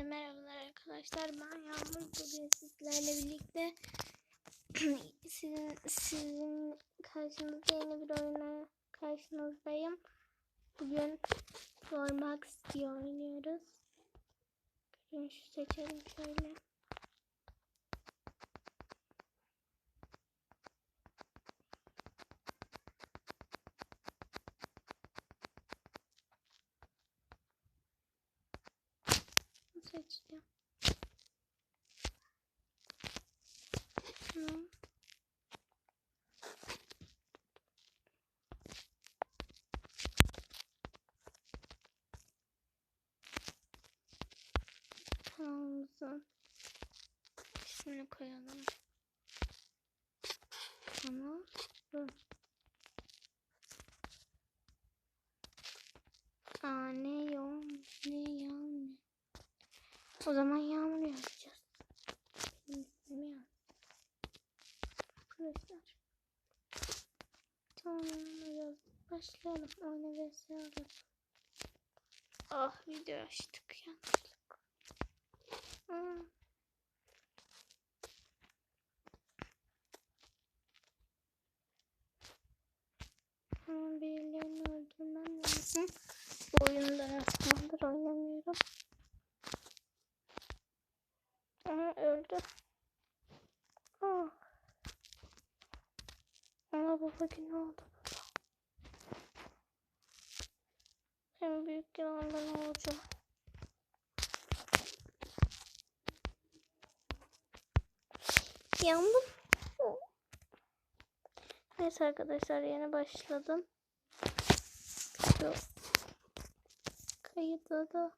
Hepinize merhabalar arkadaşlar. Ben Yağmur. Bugün sizlerle birlikte sizin, sizin karşınızda yeni bir oyuna karşınızdayım. Bugün Warmax diye oynuyoruz. Görünüşü seçelim şöyle. İsmini koyalım. Kanal bu. Aa ne yol ne yağmur. O zaman yağmur yazacağız. Yaz. Arkadaşlar. Tamam. Başlayalım. Oyna vs. Ah video açtık yanlışlıkla. Aa. Hemen birilerini öldürmem lazım. Bu oyunu da yazmadır oynamıyorum. Aha öldü. Ah. Ana baba günü oldu. Hem büyük yılandan olacağım. Yandım. Neyse arkadaşlar yeni başladım. Şu kayıda da.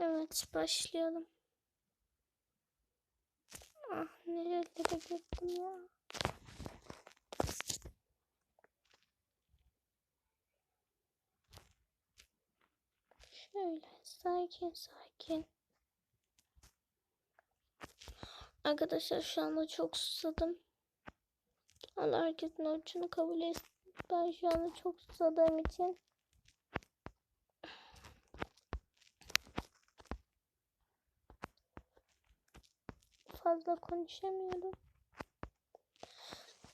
Evet başlayalım. Ah nerelere gittim ya. Şöyle sakin sakin. Arkadaşlar şu anda çok susadım. Allah herkesin orucunu kabul etsin. Ben şu anda çok susadığım için fazla konuşamıyorum.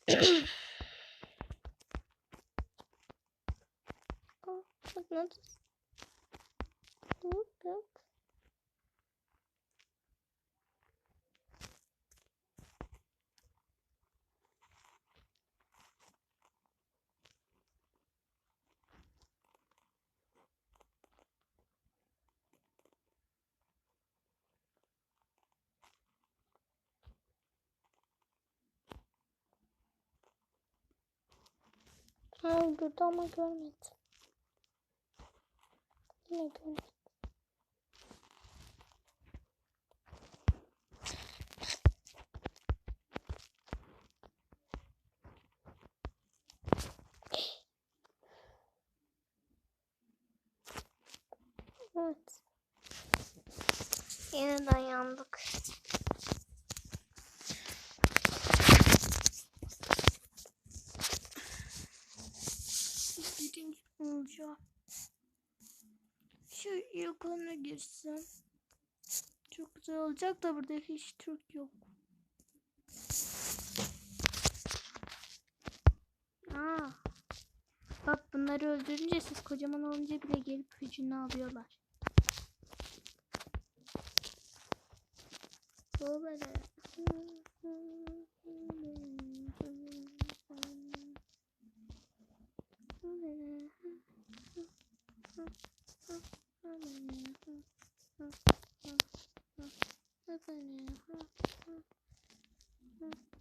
oh, mıknatıs. Yok yok. Ha öldürdü ama görmedim. Yine görmedim. Evet. Yeniden yandık. birinci olacağım. Ona girsem çok güzel olacak da burada hiç Türk yok. Aa. Bak bunları öldürünce siz kocaman olunca bile gelip hücunu alıyorlar. 然后，然后，然后，那个然后，嗯嗯。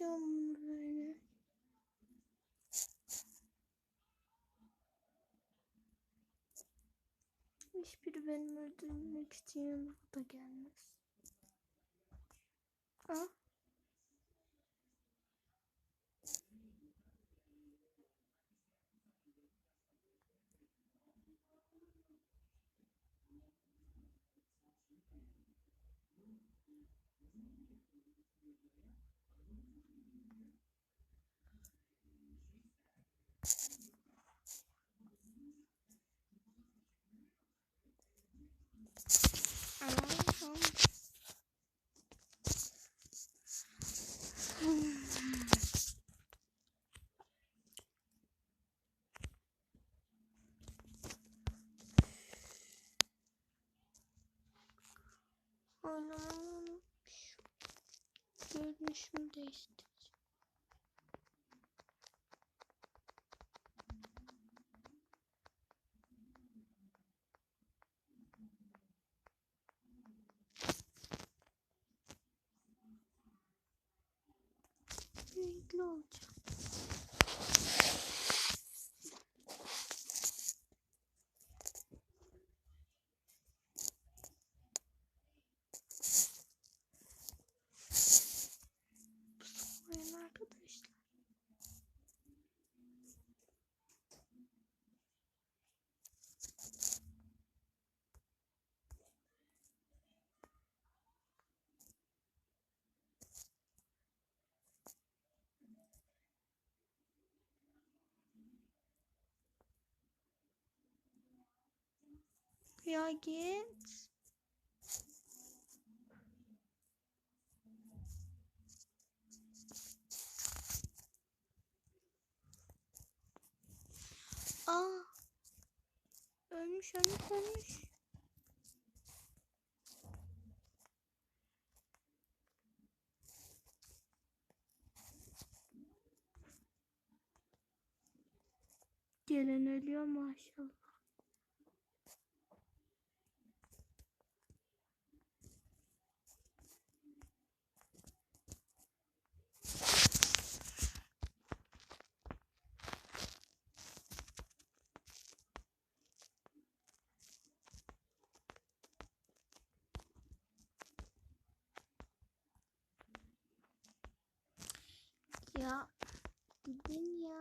Bunu böyle. Hiçbiri benim öldürmek için yanıma da gelmez. Ah oynamam. Görünüşüm değişti. Ya git. Aa. Ölmüş ölmüş ölmüş. Gelen ölüyor maşallah. Ya gidin ya.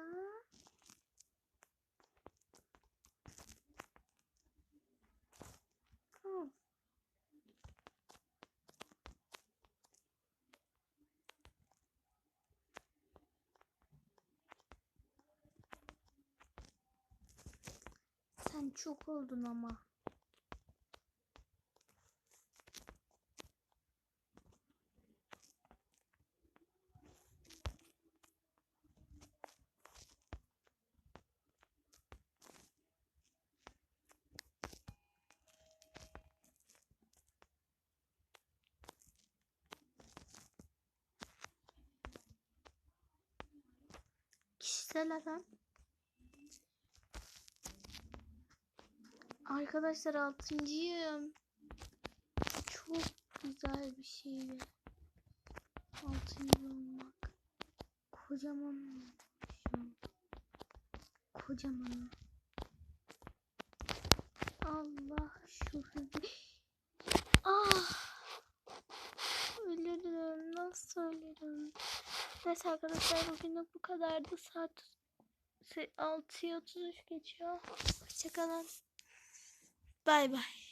Sen çok oldun ama. Kişisel alan. Arkadaşlar altıncıyım. Çok güzel bir şey. Altıncı olmak. Kocaman. Kocaman. Allah Neyse arkadaşlar bugünlük bu kadardı. Saat 6'ya 33 geçiyor. Hoşçakalın. Bay bay.